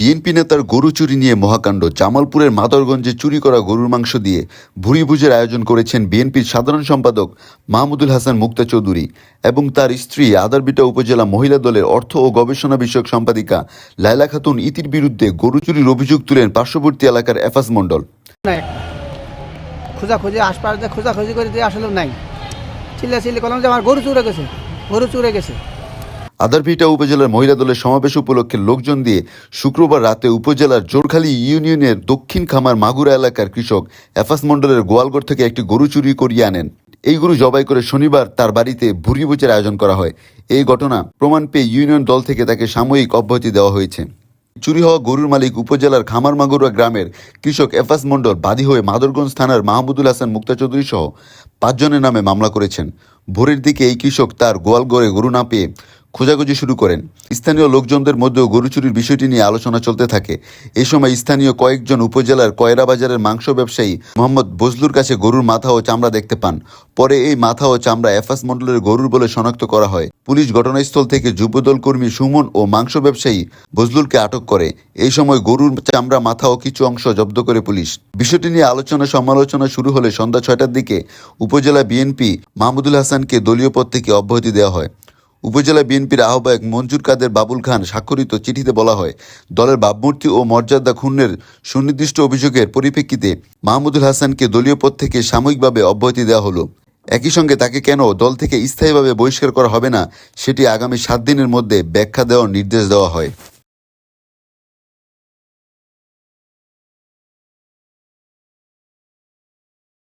BNP নেতার গরু চুরি নিয়ে মহাকাণ্ড। জামালপুরের মাদরগঞ্জে চুরি করা গরুর মাংস দিয়ে ভুরি ভুজের আয়োজন করেছেন বিএনপির সাধারণ সম্পাদক মাহমুদুল হাসান মুক্তা চৌধুরী এবং তার স্ত্রী আদারবিটা উপজেলা মহিলা দলের অর্থ ও গবেষণা বিষয়ক সম্পাদিকা লায়লা খাতুন ইতির বিরুদ্ধে গরু চুরির অভিযোগ তুলেন পার্শ্ববর্তী এলাকার এফাস মণ্ডল। খোঁজাখুঁজি আশপাশ খোঁজাখুঁজি করে আসলে নাই। চিল্লা চিল্লি যে আমার গরু চুরে গেছে। গরু চুরে গেছে। আদারভিটা উপজেলার মহিলা দলের সমাবেশ উপলক্ষে লোকজন দিয়ে শুক্রবার রাতে উপজেলার জোরখালী ইউনিয়নের দক্ষিণ খামার মাগুরা এলাকার কৃষক এফাস মণ্ডলের গোয়ালগড় থেকে একটি গরু চুরি করিয়ে আনেন। এই গরু জবাই করে শনিবার তার বাড়িতে ভুরি ভোজের আয়োজন করা হয়। এই ঘটনা প্রমাণ পেয়ে ইউনিয়ন দল থেকে তাকে সাময়িক অব্যাহতি দেওয়া হয়েছে। চুরি হওয়া গরুর মালিক উপজেলার খামার খামারমাগুরা গ্রামের কৃষক এফাস মণ্ডল বাদী হয়ে মাদরগঞ্জ থানার মাহমুদুল হাসান মুক্তা চৌধুরী সহ পাঁচজনের নামে মামলা করেছেন। ভোরের দিকে এই কৃষক তার গোয়ালগড়ে গরু না পেয়ে খোঁজাখুঁজি শুরু করেন। স্থানীয় লোকজনদের মধ্যেও গরু চুরির বিষয়টি নিয়ে আলোচনা চলতে থাকে। এ সময় স্থানীয় কয়েকজন উপজেলার কয়রা বাজারের মাংস ব্যবসায়ী মোহাম্মদ বজলুর কাছে গরুর মাথা ও চামড়া দেখতে পান। পরে এই মাথা ও চামড়া এফাস মণ্ডলের গরুর বলে শনাক্ত করা হয়। পুলিশ ঘটনাস্থল থেকে যুবদল কর্মী সুমন ও মাংস ব্যবসায়ী বজলুরকে আটক করে। এই সময় গরুর চামড়া, মাথা ও কিছু অংশ জব্দ করে পুলিশ। বিষয়টি নিয়ে আলোচনা সমালোচনা শুরু হলে সন্ধ্যা ছয়টার দিকে উপজেলা বিএনপি মাহমুদুল হাসানকে দলীয় পদ থেকে অব্যাহতি দেওয়া হয়। উপজেলা বিএনপির আহ্বায়ক মঞ্জুর কাদের বাবুল খান স্বাক্ষরিত চিঠিতে বলা হয়, দলের ভাবমূর্তি ও মর্যাদা ক্ষুণ্ণের সুনির্দিষ্ট অভিযোগের পরিপ্রেক্ষিতে মাহমুদুল হাসানকে দলীয় পদ থেকে সাময়িকভাবে অব্যাহতি দেওয়া হলো। একই সঙ্গে তাকে কেন দল থেকে স্থায়ীভাবে বহিষ্কার করা হবে না, সেটি আগামী সাত দিনের মধ্যে ব্যাখ্যা দেওয়ার নির্দেশ দেওয়া হয়।